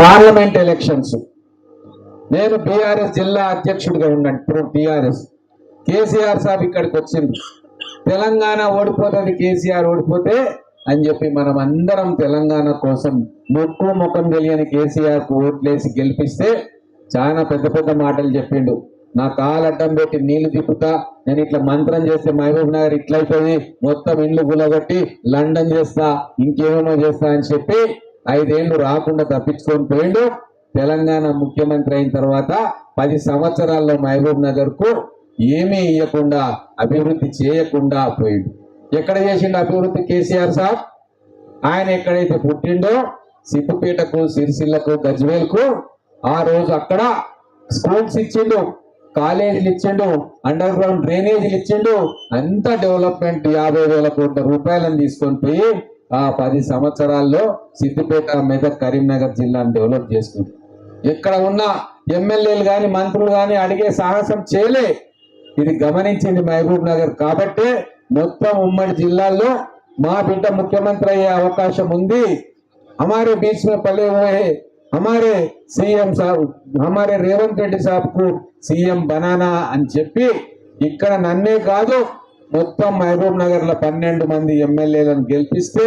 Parliament elections. నేను BRS జిల్లా అధ్యక్షుడిగా ఉన్నాను. ఇప్పుడు బీఆర్ఎస్. కేసీఆర్ సాబ్ ఇక్కడికి వచ్చింది తెలంగాణ ఓడిపోతుంది కేసీఆర్ ఓడిపోతే అని చెప్పి మనం అందరం తెలంగాణ కోసం ముక్కు ముఖం తెలియని కేసీఆర్కు ఓట్లేసి గెలిపిస్తే చాలా పెద్ద పెద్ద మాటలు చెప్పిండు. నా కాలు అడ్డం పెట్టి నీళ్ళు తిప్పుతా నేను ఇట్లా మంత్రం చేస్తే మహబూబ్ నగర్ ఇట్లయిపోయి మొత్తం ఇండ్లు గులగొట్టి లండన్ చేస్తా ఇంకేమేమో చేస్తా అని చెప్పి ఐదేళ్ళు రాకుండా తప్పించుకొని పోయిండు. తెలంగాణ ముఖ్యమంత్రి అయిన తర్వాత పది సంవత్సరాల్లో మహబూబ్ నగర్కు ఏమీ ఇవ్వకుండా అభివృద్ధి చేయకుండా పోయిండు. ఎక్కడ చేసిండు అభివృద్ధి కేసీఆర్ సాబ్? ఆయన ఎక్కడైతే పుట్టిండో సిద్దిపేటకు సిరిసిల్లకు గజ్వేల్కు ఆ రోజు అక్కడ స్కూల్స్ ఇచ్చిండు కాలేజీలు ఇచ్చిండు అండర్ గ్రౌండ్ డ్రైనేజీలు ఇచ్చిండు. అంత డెవలప్మెంట్ యాభై వేల కోట్ల రూపాయలను తీసుకొని పోయి ఆ పది సంవత్సరాల్లో సిద్దిపేట మెదక్ కరీంనగర్ జిల్లాను డెవలప్ చేసుకుంది ఇక్కడ ఉన్న ఎమ్మెల్యేలు కానీ మంత్రులు కానీ అడిగే సాహసం చేయలే ఇది గమనించింది మహబూబ్ నగర్ కాబట్టే మొత్తం ఉమ్మడి జిల్లాల్లో మా బిడ్డ ముఖ్యమంత్రి అయ్యే అవకాశం ఉంది हमारे बीच में पले हुए हैं हमारे సీఎం సాబ్ हमारे రేవంత్ రెడ్డి సాబ్ కు సీఎం బనానా అని చెప్పి ఇక్కడ నన్నే కాదు మొత్తం మహబూబ్ నగర్లో పన్నెండు మంది ఎమ్మెల్యేలను గెలిపిస్తే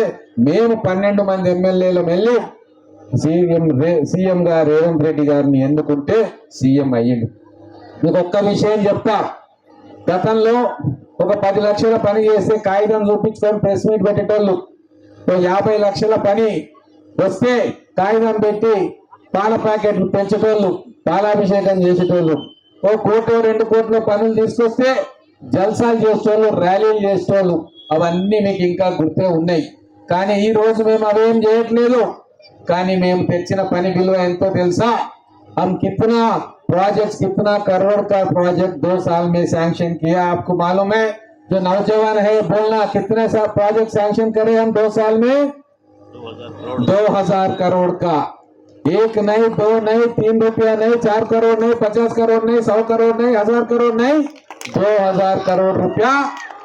మేము పన్నెండు మంది ఎమ్మెల్యేలు వెళ్ళి సీఎం సీఎం గా రేవంత్ రెడ్డి గారిని ఎన్నుకుంటే సీఎం అయ్యింది మీకు ఒక్క విషయం చెప్తా. గతంలో ఒక పది లక్షల పని చేస్తే కాగితం చూపించుకొని ప్రెస్ మీట్ పెట్టేటోళ్ళు. ఓ యాభై లక్షల పని వస్తే కాగితం పెట్టి పాల ప్యాకెట్లు పెంచేటోళ్ళు పాలాభిషేకం చేసేటోళ్ళు. ఓ కోటి రెండు కోట్ల పనులు తీసుకొస్తే జల్సాలు చేసేటోళ్ళు ర్యాలీలు చేసేటోళ్ళు అవన్నీ మీకు ఇంకా గుర్తే ఉన్నాయి కానీ ఈ రోజు మేము అవేం చేయట్లేదు కానీ మేము తెచ్చిన పని విలువ ఎంతో తెలుసా हम कितना प्रोजेक्ट कितना करोड़ का प्रोजेक्ट दो साल में सैंक्शन किया आपको मालूम है जो नौजवान है बोलना कितने सा प्रोजेक्ट सैंक्शन करे हम दो साल में दो हजार करोड़ का एक नहीं दो नहीं तीन रुपया नहीं चार करोड़ नहीं पचास करोड़ नहीं सौ करोड़ नहीं हजार करोड़ नहीं दो हजार करोड़ रुपया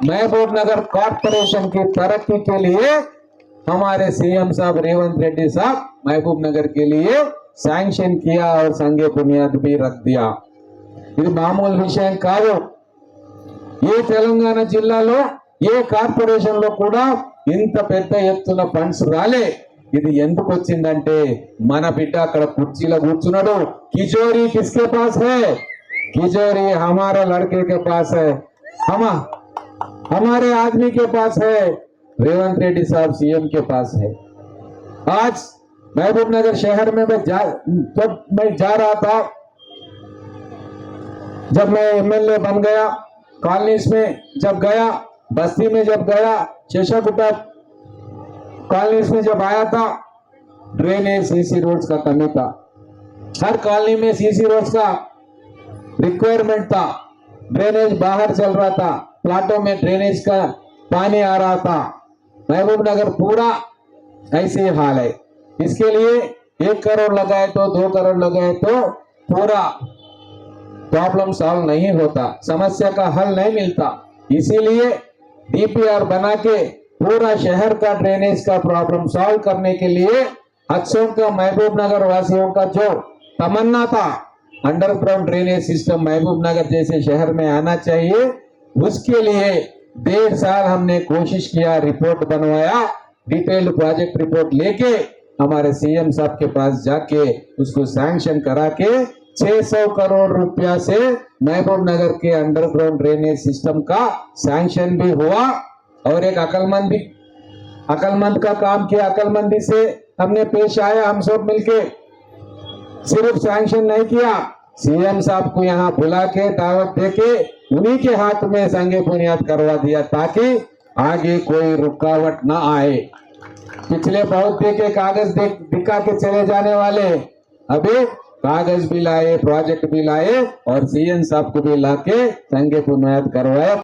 महबूब नगर कॉरपोरेशन की तरक्की के लिए हमारे सीएम साहब रेवंत रेड्डी साहब महबूब नगर के लिए सैंक्शन किया और संगे बुनियाद भी रख दिया ఇది మామూలు విషయం కాదు ఏ తెలంగాణ జిల్లాలో ఏ కార్పొరేషన్ లో కూడా ఇంత పెద్ద ఎత్తున ఫండ్స్ రాలే ఇది ఎందుకు వచ్చిందంటే మన బిడ్డ అక్కడ కుర్చీలో కూర్చున్నాడు కిజోరి కిస్కే పాస్ హే तिजोरी हमारे लड़के के पास है। हम, हमारे आदमी के पास है। रेवंत रेड्डी साहब सीएम के पास है। आज महबूब नगर शहर में मैं जा, जब तो मैं जा रहा था, जब मैं एमएलए बन गया, कॉलोनीज में जब गया, बस्ती में जब गया शेषागुप्ता कॉलोनीज में जब आया था ड्रेनेज सीसी रोड्स का कमी था। हर कॉलोनी में सीसी रोड्स का रिक्वायरमेंट था। ड्रेनेज बाहर चल रहा था। प्लाटों में ड्रेनेज का पानी आ रहा था। महबूब नगर पूरा ऐसे हाल है। इसके लिए एक करोड़ लगाए तो दो करोड़ लगाए तो पूरा प्रॉब्लम सॉल्व नहीं होता। समस्या का हल नहीं मिलता। इसीलिए डीपीआर बना के पूरा शहर का ड्रेनेज का प्रॉब्लम सॉल्व करने के लिए अक्षों का महबूब नगर वासियों का जो तमन्ना था अंडरग्राउंड ड्रेनेज सिस्टम महबूब नगर जैसे शहर में आना चाहिए। उसके लिए डेढ़ साल हमने कोशिश किया रिपोर्ट बनवाया डिटेल्ड प्रोजेक्ट रिपोर्ट लेके हमारे सीएम साहब के पास जाके उसको सैंक्शन करा के 600 करोड़ रुपया से महबूब नगर के अंडरग्राउंड ड्रेनेज सिस्टम का सैंक्शन भी हुआ और एक अकलमंद भी अकलमंद का काम किया। अकलमंदी से हमने पेश आया हम सब मिलके। सिर्फ़ सैंक्शन नहीं किया। सीएम साहब को यहाँ बुला के दावत दे के उन्हीं के हाथ में संगे बुनियाद करवा दिया ताकि आगे कोई रुकावट ना आए। पिछले बहुत के कागज़ देख के चले जाने वाले। अभी कागज़ भी लाए प्रोजेक्ट भी लाए और सीएम साहब को भी लाके संगे बुनियाद करवाया